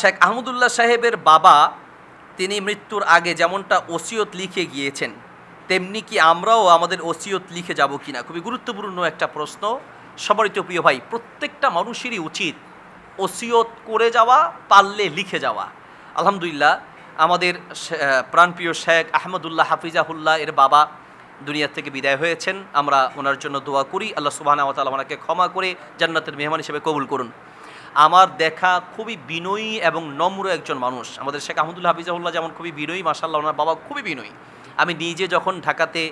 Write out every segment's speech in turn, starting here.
শেখ আহমদুল্লাহ সাহেবের বাবা তিনি মৃত্যুর আগে যেমনটা ওসিয়ত লিখে গিয়েছেন, তেমনি কি আমরাও আমাদের ওসিয়ত লিখে যাব কিনা? খুবই গুরুত্বপূর্ণ একটা প্রশ্ন। সবারই তো প্রিয় ভাই, প্রত্যেকটা মানুষেরই উচিত ওসিয়ত করে যাওয়া, পারলে লিখে যাওয়া। আলহামদুলিল্লাহ, আমাদের প্রাণপ্রিয় শেখ আহমদুল্লাহ হাফিজাহুল্লাহ এর বাবা দুনিয়ার থেকে বিদায় হয়েছেন। আমরা ওনার জন্য দোয়া করি। আল্লাহ সুবাহ ওনাকে ক্ষমা করে জান্নাতের মেহমান হিসেবে কবুল করুন। আমার দেখা খুবই বিনয়ী এবং নম্র একজন মানুষ। আমাদের শেখ আহমদুল্লাহ হাফিজাহুল্লাহ যেমন খুবই বিনয়ী মাসাল্লাহ ওনার বাবা খুবই বিনয়ী। আমি নিজে যখন ঢাকাতে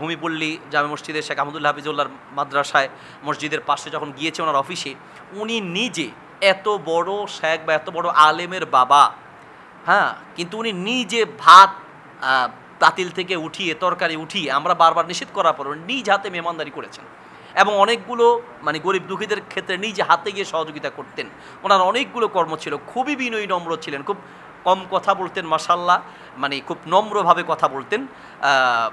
ভূমিপল্লী জামে মসজিদে শেখ আহমদুল্লাহ হাফিজুল্লাহর মাদ্রাসায়, মসজিদের পাশে যখন গিয়েছে ওনার অফিসে, উনি নিজে এত বড় শেখ বা এত বড় আলেমের বাবা হ্যাঁ কিন্তু উনি নিজে ভাত পাতিল থেকে উঠিয়ে, তরকারি উঠিয়ে আমরা বারবার নিষেধ করার পর নিজ হাতে মেহমানদারি করেছেন। এবং অনেকগুলো মানে গরিব দুঃখীদের ক্ষেত্রে নিজে হাতে গিয়ে সহযোগিতা করতেন। ওনার অনেকগুলো কর্ম ছিল খুবই বিনয়ী নম্র ছিলেন খুব কম কথা বলতেন মাসাল্লাহ মানে খুব নম্রভাবে কথা বলতেন।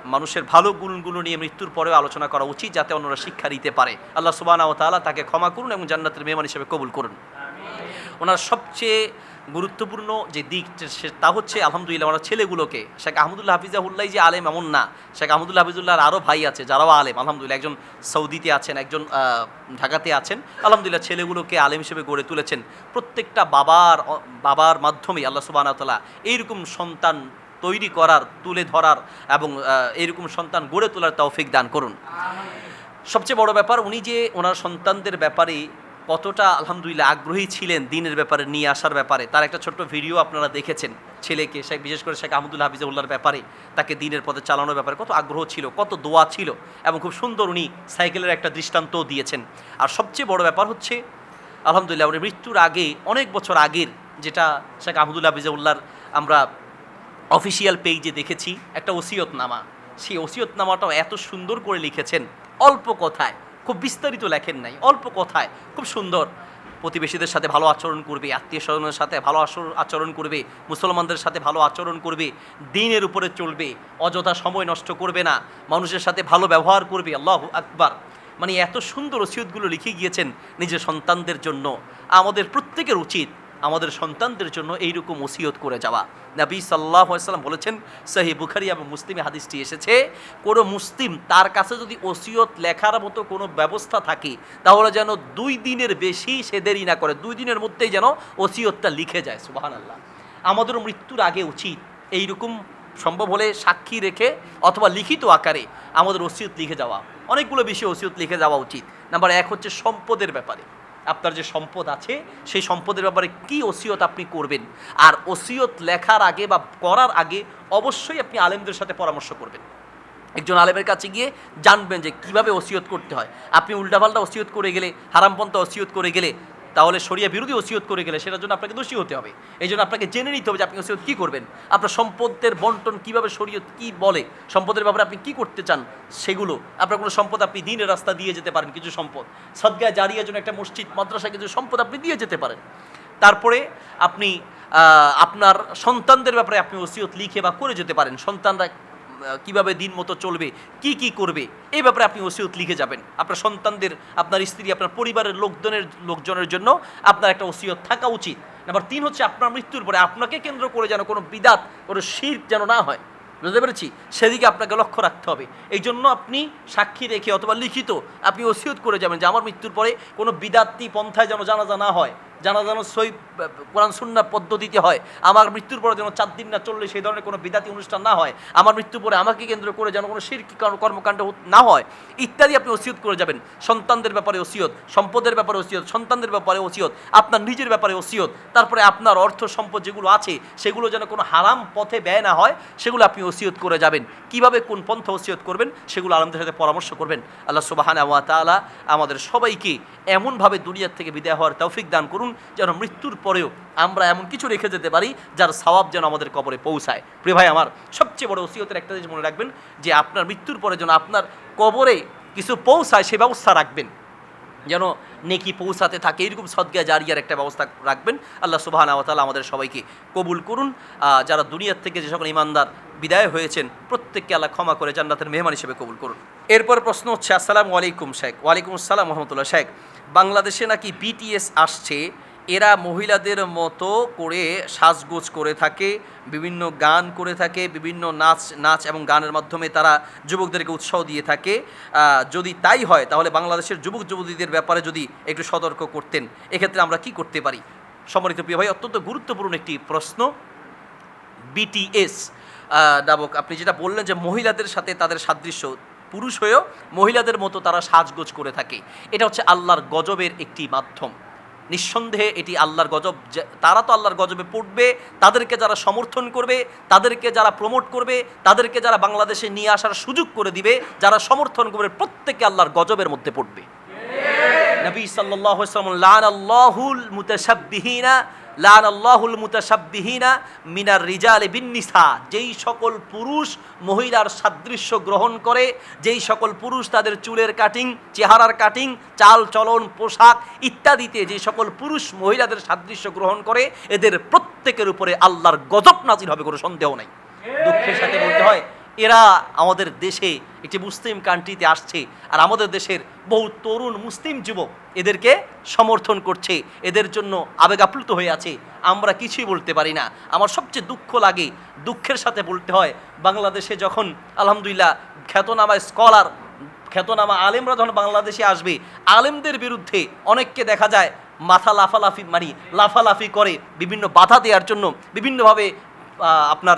মানুষের ভালো গুণগুলো নিয়ে মৃত্যুর পরেও আলোচনা করা উচিত যাতে অন্যরা শিক্ষা দিতে পারে। আল্লাহ সুবাহ তাআলা তাকে ক্ষমা করুন এবং জান্নাতের মেহমান হিসেবে কবুল করুন। ওনার সবচেয়ে গুরুত্বপূর্ণ যে দিক তা হচ্ছে, আলহামদুলিল্লাহ ওনার ছেলেগুলোকে, শেখ আহমদুল্লাহ হাফিজাহুল্লাহ যে আলেম এমন না, শেখ আহমদুল্লাহ হাফিজুল্লাহর আরও ভাই আছে, যারাও আলেম, আলহামদুলিল্লাহ, একজন সৌদিতে আছেন, একজন ঢাকাতে আছেন, আলহামদুলিল্লাহ ছেলেগুলোকে আলেম হিসেবে গড়ে তুলেছেন। প্রত্যেকটা বাবার বাবার মাধ্যমে আল্লাহ সুবাহতাল্লাহ এইরকম সন্তান তৈরি করার, তুলে ধরার এবং এইরকম সন্তান গড়ে তোলার তৌফিক দান করুন। সবচেয়ে বড় ব্যাপার, উনি যে ওনার সন্তানদের ব্যাপারে কতটা আলহামদুলিল্লাহ আগ্রহী ছিলেন দিনের ব্যাপারে, নিয়ে আসার ব্যাপারে? তার একটা ছোট্ট ভিডিও আপনারা দেখেছেন। ছেলেকে, শেখ বিশেষ করে শেখ আহমদুল্লাহ হাফিজউল্লাহর ব্যাপারে, তাকে দিনের পথে চালানোর ব্যাপারে কত আগ্রহ ছিল, কত দোয়া ছিল, এবং খুব সুন্দর উনি সাইকেলের একটা দৃষ্টান্তও দিয়েছেন। আর সবচেয়ে বড় ব্যাপার হচ্ছে, আলহামদুলিল্লাহ উনি মৃত্যুর আগে, অনেক বছর আগের যেটা শেখ আহমদুল্লাহ হাফিজউল্লাহর আমরা অফিসিয়াল পেজে দেখেছি, একটা ওসিয়তনামা। সেই ওসিয়তনামাটাও এত সুন্দর করে লিখেছেন, অল্প কথায়। খুব বিস্তারিত লেখেন নাই, অল্প কথায়, খুব সুন্দর। প্রতিবেশীদের সাথে ভালো আচরণ করবে আত্মীয় স্বজনের সাথে ভালো আচর- আচরণ করবে, মুসলমানদের সাথে ভালো আচরণ করবে, দিনের উপরে চলবে, অযথা সময় নষ্ট করবে না, মানুষের সাথে ভালো ব্যবহার করবে, আল্লাহ আকবার। মানে এত সুন্দর ওসিয়তগুলো লিখে গিয়েছেন নিজের সন্তানদের জন্য। আমাদের প্রত্যেকের উচিত আমাদের সন্তানদের জন্য এইরকম ওসিয়ত করে যাওয়া। নবী সাল্লাহ সাল্লাম বলেছেন সাহি বুখারি এবং মুসলিমে হাদিসটি এসেছে, কোনো মুসলিম তার কাছে যদি ওসিয়ত লেখার মতো কোনো ব্যবস্থা থাকে, তাহলে যেন দুই দিনের বেশি সে দেরি না করে, দুই দিনের মধ্যেই যেন ওসিয়তটা লিখে যায় সুবাহান আল্লাহ আমাদেরও মৃত্যুর আগে উচিত এইরকম সম্ভব হলে সাক্ষী রেখে অথবা লিখিত আকারে আমাদের ওসিয়ত লিখে যাওয়া। অনেকগুলো বিষয়ে ওসিয়ত লিখে যাওয়া উচিত। নাম্বার এক হচ্ছে সম্পদের ব্যাপারে। আপনার যে সম্পদ আছে, সেই সম্পদের ব্যাপারে কি ওসিয়ত আপনি করবেন? আর ওসিয়ত লেখার আগে বা করার আগে অবশ্যই আপনি আলেমদের সাথে পরামর্শ করবেন। একজন আলেমের কাছে গিয়ে জানবেন যে কীভাবে ওসিয়ত করতে হয়। আপনি উল্টাপাল্টা ওসিয়ত করে গেলে, হারামপন্থা ওসিয়ত করে গেলে তাহলে শরিয়া বিরোধী ওসিয়ত করে গেলে সেটার জন্য আপনাকে দোষী হতে হবে। এই জন্য আপনাকে জেনে নিতে হবে যে আপনি ওসিয়ত কী করবেন। আপনার সম্পদের বন্টন কীভাবে শরীয়ত কি বলে, সম্পদের ব্যাপারে আপনি কি করতে চান সেগুলো, আপনার কোনো সম্পদ আপনি দিনের রাস্তা দিয়ে যেতে পারেন, কিছু সম্পদ। সদ্গায় জারিয়ার জন্য একটা মসজিদ মাদ্রাসা কিছু সম্পদ আপনি দিয়ে যেতে পারেন। তারপরে আপনি আপনার সন্তানদের ব্যাপারে আপনি ওসিয়ত লিখে বা করে যেতে পারেন। সন্তানরা কীভাবে দিন মতো চলবে, কি কি করবে, এই ব্যাপারে আপনি ওসিয়ত লিখে যাবেন। আপনার সন্তানদের, আপনার স্ত্রী, আপনার পরিবারের লোকজনের লোকজনের জন্য আপনার একটা ওসিয়ত থাকা উচিত। নাম্বার তিন হচ্ছে আপনার মৃত্যুর পরে আপনাকে কেন্দ্র করে যেন কোনো বিদাত, কোনো শির যেন না হয়। বুঝতে পেরেছি? সেদিকে আপনাকে লক্ষ্য রাখতে হবে। এই জন্য আপনি সাক্ষী রেখে অথবা লিখিত আপনি ওসিয়ত করে যাবেন যে আমার মৃত্যুর পরে কোনো বিদাত্তি পন্থায় যেন জানাজা না হয়। জানা যেন সই কোরআন সুন্না পদ্ধতিতে হয়, আমার মৃত্যুর পরে যেন চার দিন না চললে সেই ধরনের কোনো বিদাতি অনুষ্ঠান না হয়, আমার মৃত্যুর পরে আমাকে কেন্দ্র করে যেন কোনো কর্ম- কর্মকাণ্ড না হয়, ইত্যাদি আপনি ওসিয়ত করে যাবেন। সন্তানদের ব্যাপারে ওসিয়ত, সম্পদের ব্যাপারে ওসিয়ত, সন্তানদের ব্যাপারে ওসিয়ত, আপনার নিজের ব্যাপারে ওসিয়ত, তারপরে আপনার অর্থ সম্পদ যেগুলো আছে, সেগুলো যেন কোনো হারাম পথে ব্যয় না হয়, সেগুলো আপনি ওসিয়ত করে যাবেন। কীভাবে কোন পন্থা ওসিয়ত করবেন, সেগুলো আলমদের সাথে পরামর্শ করবেন। আল্লাহ সুবাহানা আমাদের সবাইকে এমনভাবে দুনিয়ার থেকে বিদায় হওয়ার তৌফিক দান করুন। যেন মৃত্যুর পরেও আমরা এমন কিছু রেখে যেতে পারি, যার সওয়াব যেন আমাদের কবরে পৌঁছায়। প্রিয় ভাই, আমার সবচেয়ে বড় ওসিয়তের একটা জিনিস মনে রাখবেন, যে আপনার মৃত্যুর পরে যেন আপনার কবরে কিছু পৌঁছায়, সে ব্যবস্থা রাখবেন। যেন নেকি পৌঁছাতে থাকে, এরকম সদ্গা জারিয়ার একটা ব্যবস্থা রাখবেন। আল্লাহ সুবাহ আমাদের সবাইকে কবুল করুন। যারা দুনিয়ার থেকে যে সকল ইমানদার বিদায় হয়েছেন, প্রত্যেককে আল্লাহ ক্ষমা করে জান্নাতের মেহমান হিসেবে কবুল করুন। এরপর প্রশ্ন হচ্ছে, আসসালামু আলাইকুম শেখ। ওয়ালাইকুম আসসালাম রহমতুল্লাহ শেখ। বাংলাদেশে নাকি বিটিএস আসছে। এরা মহিলাদের মতো করে সাজগোজ করে থাকে, বিভিন্ন গান করে থাকে, বিভিন্ন নাচ নাচ এবং গানের মাধ্যমে তারা যুবকদেরকে উৎসাহ দিয়ে থাকে। যদি তাই হয়, তাহলে বাংলাদেশের যুবক যুবতীদের ব্যাপারে যদি একটু সতর্ক করতেন, এক্ষেত্রে আমরা কি করতে পারি? সম্মানিত প্রিয় ভাই, অত্যন্ত গুরুত্বপূর্ণ একটি প্রশ্ন। বিটিএস নামক আপনি যেটা বললেন যে মহিলাদের সাথে তাদের সাদৃশ্য পুরুষ হয়েও মহিলাদের মতো তারা সাজগোজ করে থাকে। এটা হচ্ছে আল্লাহর গজবের একটি মাধ্যম। নিঃসন্দেহে এটি আল্লাহর গজব। তারা তো আল্লাহর গজবে পড়বে তাদেরকে যারা সমর্থন করবে তাদেরকে যারা প্রমোট করবে তাদেরকে যারা বাংলাদেশে নিয়ে আসার সুযোগ করে দিবে যারা সমর্থন করবে প্রত্যেকে আল্লাহর গজবের মধ্যে পড়বে। নবী লান আল্লাহুল লান আল্লাহুল মিনার রিজালি বিন নিসা যেই সকল পুরুষ মহিলার সাদৃশ্য গ্রহণ করে, যেই সকল পুরুষ তাদের চুলের কাটিং, চেহারার কাটিং, চাল চলন, পোশাক ইত্যাদিতে যে সকল পুরুষ মহিলাদের সাদৃশ্য গ্রহণ করে, এদের প্রত্যেকের উপরে আল্লাহর গজব নাজির হবে কোনো সন্দেহ নাই। দুঃখের সাথে বলতে হয় এরা আমাদের দেশে একটি মুসলিম কান্ট্রিতে আসছে আর আমাদের দেশের বহু তরুণ মুসলিম যুবক এদেরকে সমর্থন করছে। এদের জন্য আবেগ আপ্লুত হয়ে আছে। আমরা কিছুই বলতে পারি না। আমার সবচেয়ে দুঃখ লাগে, দুঃখের সাথে বলতে হয়, বাংলাদেশে যখন আলহামদুলিল্লাহ খ্যাতনামা স্কলার খ্যাতনামা আলেমরা যখন বাংলাদেশে আসবে, আলেমদের বিরুদ্ধে অনেককে দেখা যায় মাথা লাফালাফি মানে লাফালাফি করে, বিভিন্ন বাধা দেওয়ার জন্য, বিভিন্নভাবে আপনার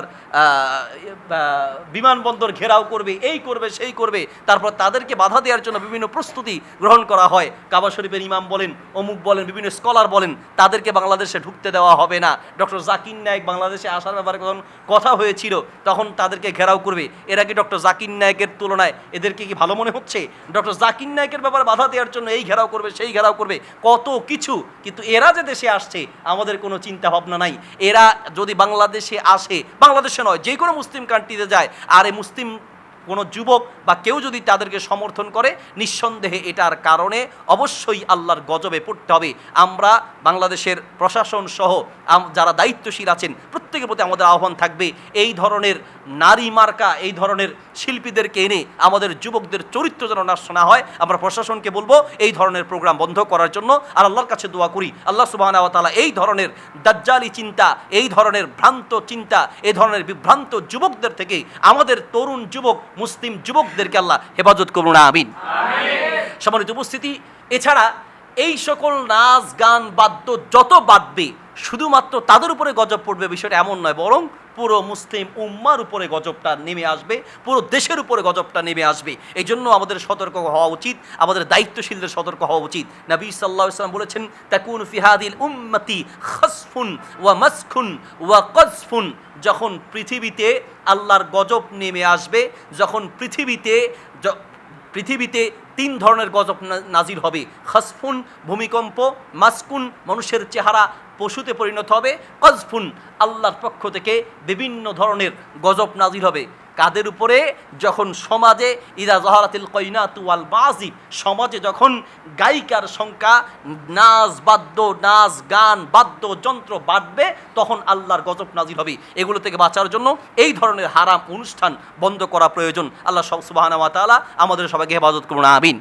বিমানবন্দর ঘেরাও করবে, এই করবে, সেই করবে, তারপর তাদেরকে বাধা দেওয়ার জন্য বিভিন্ন প্রস্তুতি গ্রহণ করা হয়। কাবা শরীফের ইমাম বলেন, অমুক বলেন, বিভিন্ন স্কলার বলেন, তাদেরকে বাংলাদেশে ঢুকতে দেওয়া হবে না। ডক্টর জাকির নায়ক বাংলাদেশে আসার ব্যাপারে যখন কথা হয়েছিল, তখন তাদেরকে ঘেরাও করবে। এরা কি ডক্টর জাকির নায়কের তুলনায় এদেরকে কি ভালো মনে হচ্ছে? ডক্টর জাকির নায়কের ব্যাপারে বাধা দেওয়ার জন্য এই ঘেরাও করবে, সেই ঘেরাও করবে, কত কিছু। কিন্তু এরা যে দেশে আসছে, আমাদের কোনো চিন্তা ভাবনা নাই। এরা যদি বাংলাদেশে আসে। বাংলাদেশে নয় যে কোনো মুসলিম কান্ট্রিতে যায় আর এই মুসলিম কোনো যুবক বা কেউ যদি তাদেরকে সমর্থন করে, নিঃসন্দেহে এটার কারণে অবশ্যই আল্লাহর গজবে পড়তে হবে। আমরা বাংলাদেশের প্রশাসন সহ যারা দায়িত্বশীল আছেন, প্রত্যেকের প্রতি আমাদের আহ্বান থাকবে, এই ধরনের নারী মার্কা, এই ধরনের শিল্পীদেরকে এনে আমাদের যুবকদের চরিত্র যেন না হয়, আমরা প্রশাসনকে বলব, এই ধরনের প্রোগ্রাম বন্ধ করার জন্য আর আল্লাহর কাছে দোয়া করি। আল্লাহ সুবাহ এই ধরনের দাজ্জালি চিন্তা, এই ধরনের ভ্রান্ত চিন্তা এই ধরনের বিভ্রান্ত যুবকদের থেকে আমাদের তরুণ যুবক মুসলিম যুবকদেরকে আল্লাহ হেফাজত করুন, আমিন। সম্মানিত উপস্থিতি, এছাড়া এই সকল নাচ, গান, বাদ্য যত বাদবে শুধুমাত্র তাদের উপরে গজব পড়বে বিষয়টা এমন নয়, বরং পুরো মুসলিম উম্মার উপরে গজবটা নেমে আসবে, পুরো দেশের উপরে গজবটা নেমে আসবে। এই জন্য আমাদের সতর্ক হওয়া উচিত, আমাদের দায়িত্বশীলদের সতর্ক হওয়া উচিত। নবী সাল্লাহ বলেছেন, তাকুন ফিহাদিল উম্মতি খসফুন ওয়া মাসখুন ওয়া কজফুন যখন পৃথিবীতে আল্লাহর গজব নেমে আসবে, যখন পৃথিবীতে পৃথিবীতে তিন ধরনের গজব নাজির হবে। খসফুন, ভূমিকম্প, মাসকুন মানুষের চেহারা পশুতে পরিণত হবে। কজফুন, আল্লাহর পক্ষ থেকে বিভিন্ন ধরনের গজব নাজির হবে। কাদের উপরে? যখন সমাজে, ইদা জহরাতিল কইনা তুয়াল বাজি সমাজে যখন গায়িকার সংখ্যা, নাচ বাদ্য, নাচ গান, বাদ্য যন্ত্র বাড়বে, তখন আল্লাহর গজব নাজির হবে। এগুলো থেকে বাঁচার জন্য এই ধরনের হারাম অনুষ্ঠান বন্ধ করা প্রয়োজন। আল্লাহ সুবহানাহু ওয়া আমাদের সবাইকে হেফাজত করুন, আমিন।